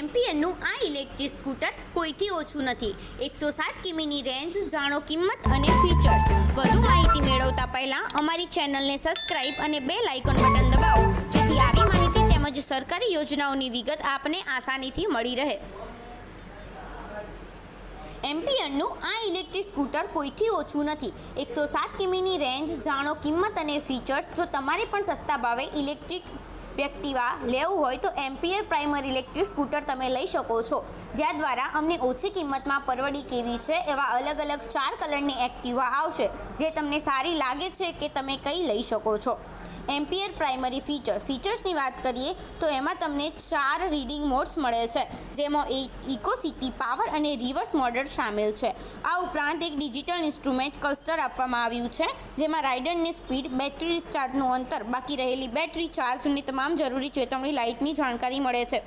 આ electric scooter કોઈથી ઓછું નથી. એકસો સાત કિમીની રેન્જ, જાણો કિંમત અને ફીચર્સ. વધુ માહિતી મેળવતા પહેલાં અમારી ચેનલને સબસ્ક્રાઇબ અને બે લાઇકોન બટન દબાવો, જેથી આવી માહિતી તેમજ સરકારી યોજનાઓની વિગત આપને આસાનીથી મળી રહે. એમ્પિયરનું આ ઇલેક્ટ્રિક સ્કૂટર કોઈથી ઓછું નથી. એકસો સાત કિમીની રેન્જ, જાણો કિંમત અને ફીચર્સ. જો તમારે પણ સસ્તા ભાવે ઇલેક્ટ્રિક એક્ટિવા લેવું હોય તો એમ્પિયર પ્રાઇમરી ઇલેક્ટ્રિક સ્કૂટર તમે લઈ શકો છો. જ્યાં દ્વારા અમને ઓછી કિંમતમાં પરવડી કેવી છે એવા અલગ અલગ ચાર કલરની એક્ટિવા આવશે, જે તમને સારી લાગે છે કે તમે કઈ લઈ શકો છો. એમ્પિયર પ્રાઇમરી ફીચર ફીચર્સની વાત કરીએ તો એમાં તમને ચાર રીડિંગ મોડ્સ મળે છે, જેમાં ઇકો ઇકોસિટી પાવર અને રિવર્સ મોડલ સામેલ છે. આ ઉપરાંત એક ડિજિટલ ઇન્સ્ટ્રુમેન્ટ ક્લસ્ટર આપવામાં આવ્યું છે, જેમાં રાઇડરની સ્પીડ બેટરી ડિસ્ચાર્જનું અંતર, બાકી રહેલી બેટરી ચાર્જની તમામ જરૂરી ચેતવણી લાઇટની જાણકારી મળે છે.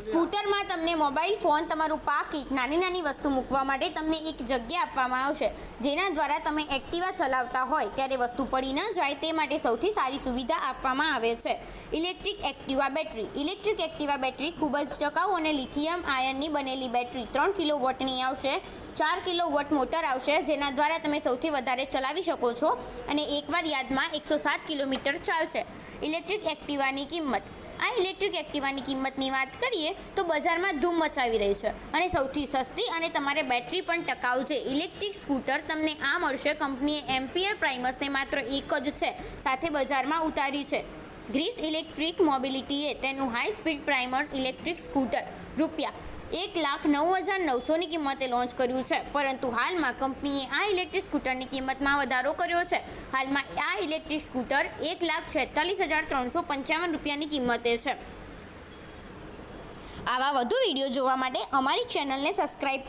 સ્કૂટરમાં તમને મોબાઈલ, ફોન, તમારું પાકીટ નાની નાની વસ્તુ મૂકવા માટે તમને એક જગ્યા આપવામાં આવશે, જેના દ્વારા તમે એક્ટિવા ચલાવતા હોય ત્યારે વસ્તુ પડી ન જાય તે માટે સૌથી સારી સુવિધા આપવામાં આવે છે. Electric Activa battery. Electric Activa battery ખૂબ જ ટકાઉ અને લિથિયમ આયનની બનેલી બેટરી ત્રણ કિલો વોટની આવશે, ચાર કિલો વોટ મોટર આવશે, જેના દ્વારા તમે સૌથી વધારે ચલાવી શકો છો અને એકવાર યાદમાં એકસો સાત કિલોમીટર ચાલશે. ઇલેક્ટ્રિક એક્ટિવાની કિંમત આ ઇલેક્ટ્રિક એક્ટિવાની કિંમતની વાત કરીએ તો બજારમાં ધૂમ મચાવી રહી છે અને સૌથી સસ્તી અને તમારે બેટરી પણ ટકાઉ છે. ઇલેક્ટ્રિક સ્કૂટર તમને આ મળશે. કંપનીએ એમ્પિયર પ્રાઇમસને માત્ર એક જ છે. સાથે બજારમાં ઉતારી છે. ગ્રીસ ઇલેક્ટ્રિક મોબિલિટીએ તેનું high speed primer electric scooter રૂપિયા એક લાખ નવ હજાર નવસોની કિંમતે લોન્ચ કર્યું છે. પરંતુ હાલમાં કંપનીએ આ ઇલેક્ટ્રિક સ્કૂટરની કિંમતમાં વધારો કર્યો છે. હાલમાં આ ઇલેક્ટ્રિક સ્કૂટર એક લાખ છેતાલીસ હજાર ત્રણસો પંચાવન રૂપિયાની કિંમતે છે. આવા વધુ વીડિયો જોવા માટે અમારી ચેનલને સબસ્ક્રાઈબ